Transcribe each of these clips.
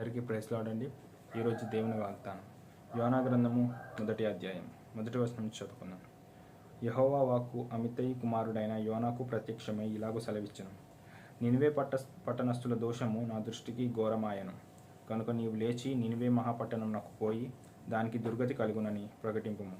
అందరికీ ప్రైస్లాడండి ఈరోజు దేవుని వాగ్దానం. యోనా గ్రంథము మొదటి అధ్యాయం. మొదటి వచనం చదువుకుందాం. యహోవా వాక్కు అమితయ్య కుమారుడైన యోనాకు ప్రత్యక్షమై ఇలాగూ సెలవిచ్చను. నినివే పట్ట పట్టణస్థుల దోషము నా దృష్టికి ఘోరమాయను. కనుక నీవు లేచి నినివే మహాపట్టణం నాకు పోయి దానికి దుర్గతి కలుగునని ప్రకటింపుము.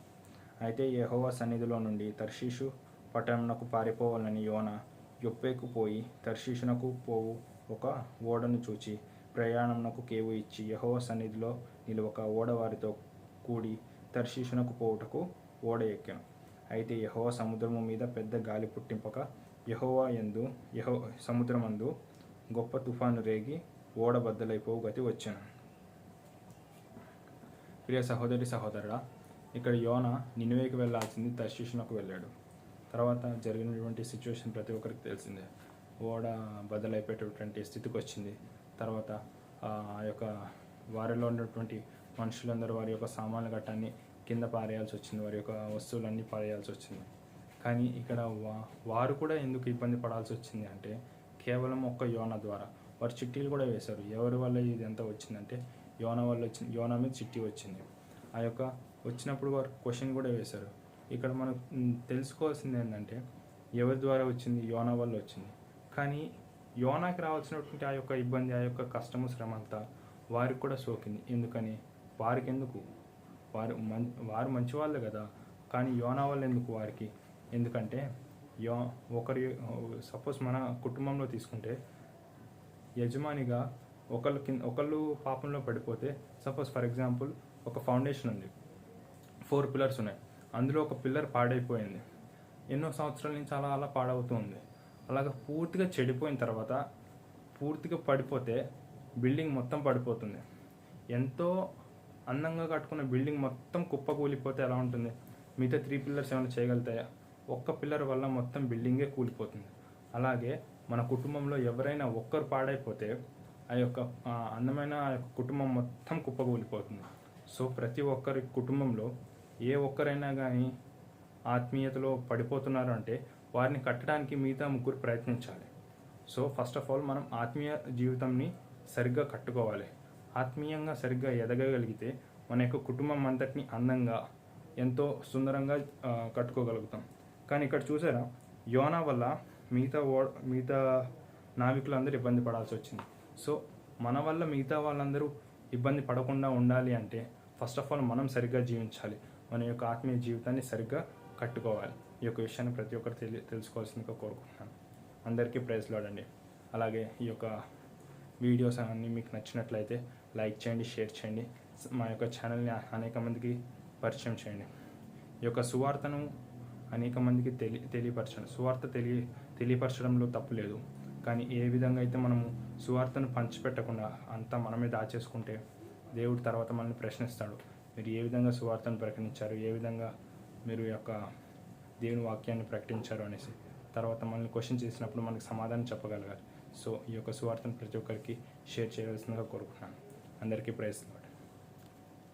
అయితే యహోవా సన్నిధిలో నుండి తర్షీషు పట్టణంకు పారిపోవాలని యోన యొప్పేకు పోయి తర్షీషునకు పోవు ఒక ఓడను చూచి ప్రయాణంనకు కేవు ఇచ్చి యహోవ సన్నిధిలో నిలువక ఓడవారితో కూడి తర్శీషునకు పోవుటకు ఓడ ఎక్కాను. అయితే యహోవ సముద్రము మీద పెద్ద గాలి పుట్టింపక యహోవా యందు యహో సముద్రమందు గొప్ప తుఫాను రేగి ఓడ బద్దలైపోవు గతి వచ్చాను. ప్రియ సహోదరి సహోదరుడా ఇక్కడ యోన నినువేకి వెళ్ళాల్సింది తర్శీషునకు వెళ్ళాడు. తర్వాత జరిగినటువంటి సిచ్యువేషన్ ప్రతి ఒక్కరికి తెలిసిందే. ఓడ బదులైపోయేటటువంటి స్థితికి వచ్చింది తర్వాత ఆ యొక్క వారిలో ఉన్నటువంటి మనుషులందరూ వారి యొక్క సామాన్లు గట్టాన్ని కింద పారేయాల్సి వచ్చింది వారి యొక్క వస్తువులన్నీ పారేయాల్సి వచ్చింది. కానీ ఇక్కడ వా వారు కూడా ఎందుకు ఇబ్బంది పడాల్సి వచ్చింది అంటే కేవలం ఒక్క యోన ద్వారా. వారు చిట్టీలు కూడా వేశారు. ఎవరి వల్ల ఇది ఎంత వచ్చిందంటే యోన వల్ల వచ్చింది యోన మీద చిట్టి వచ్చింది. ఆ యొక్క వచ్చినప్పుడు వారు క్వశ్చన్ కూడా వేశారు. ఇక్కడ మనం తెలుసుకోవాల్సింది ఏంటంటే ఎవరి ద్వారా వచ్చింది? యోన వల్ల వచ్చింది. కానీ యోనాకి రావాల్సినటువంటి ఆ యొక్క ఇబ్బంది ఆ యొక్క కష్టము శ్రమ అంతా వారికి కూడా సోకింది ఎందుకని? వారికి ఎందుకు వారు మం వారు మంచివాళ్ళే కదా కానీ యోనా వాళ్ళు ఎందుకు వారికి? ఎందుకంటే యో ఒకరి సపోజ్ మన కుటుంబంలో తీసుకుంటే యజమానిగా ఒకళ్ళు కింద ఒకళ్ళు పాపంలో పడిపోతే సపోజ్ ఫర్ ఎగ్జాంపుల్ ఒక ఫౌండేషన్ ఉంది. ఫోర్ పిల్లర్స్ ఉన్నాయి. అందులో ఒక పిల్లర్ పాడైపోయింది. ఎన్నో సంవత్సరాల నుంచి అలా అలా పాడవుతూ ఉంది. అలాగ పూర్తిగా చెడిపోయిన తర్వాత పూర్తిగా పడిపోతే బిల్డింగ్ మొత్తం పడిపోతుంది. ఎంతో అందంగా కట్టుకున్న బిల్డింగ్ మొత్తం కుప్పకూలిపోతే ఎలా ఉంటుంది? మిగతా త్రీ పిల్లర్స్ ఏమైనా చేయగలుగుతాయా ఒక్క పిల్లర్ వల్ల మొత్తం బిల్డింగే కూలిపోతుంది. అలాగే మన కుటుంబంలో ఎవరైనా ఒక్కరు పాడైపోతే ఆ యొక్క అందమైన ఆ యొక్క కుటుంబం మొత్తం కుప్పకూలిపోతుంది సో ప్రతి ఒక్కరి కుటుంబంలో ఏ ఒక్కరైనా కానీ ఆత్మీయతలో పడిపోతున్నారు అంటే వారిని కట్టడానికి మిగతా ముగ్గురు ప్రయత్నించాలి. సో ఫస్ట్ ఆఫ్ ఆల్ మనం ఆత్మీయ జీవితంని సరిగ్గా కట్టుకోవాలి. ఆత్మీయంగా సరిగ్గా ఎదగగలిగితే మన యొక్క కుటుంబం అంతటిని అందంగా ఎంతో సుందరంగా కట్టుకోగలుగుతాం. కానీ ఇక్కడ చూసారా యోనా వల్ల మిగతా ఓ మిగతా నావికులందరూ ఇబ్బంది పడాల్సి వచ్చింది. సో మన వల్ల మిగతా వాళ్ళందరూ ఇబ్బంది పడకుండా ఉండాలి అంటే ఫస్ట్ ఆఫ్ ఆల్ మనం సరిగ్గా జీవించాలి. మన యొక్క ఆత్మీయ జీవితాన్ని సరిగ్గా కట్టుకోవాలి. ఈ యొక్క విషయాన్ని ప్రతి ఒక్కరు తెలి తెలుసుకోవాల్సిందిగా కోరుకుంటున్నాను. అందరికీ ప్రైజ్ లాడండి అలాగే ఈ యొక్క వీడియోస్ అన్నీ మీకు నచ్చినట్లయితే లైక్ చేయండి షేర్ చేయండి. మా యొక్క ఛానల్ని అనేక మందికి పరిచయం చేయండి. ఈ యొక్క సువార్తను అనేక మందికి తెలి తెలియపరచండి. సువార్త తెలియ తెలియపరచడంలో తప్పు లేదు. కానీ ఏ విధంగా అయితే మనము సువార్తను పంచిపెట్టకుండా అంతా మనమే దాచేసుకుంటే దేవుడు తర్వాత మనల్ని ప్రశ్నిస్తాడు. మీరు ఏ విధంగా సువార్తను ప్రకటించారు? ఏ విధంగా మీరు యొక్క దేవుని వాక్యాన్ని ప్రకటించారు అనేసి. తర్వాత మనల్ని క్వశ్చన్ చేసినప్పుడు మనకు సమాధానం చెప్పగలగాలి. సో ఈ యొక్క సువార్తను ప్రతి ఒక్కరికి షేర్ చేయవలసిందిగా కోరుకుంటున్నాను. అందరికీ ప్రయత్నం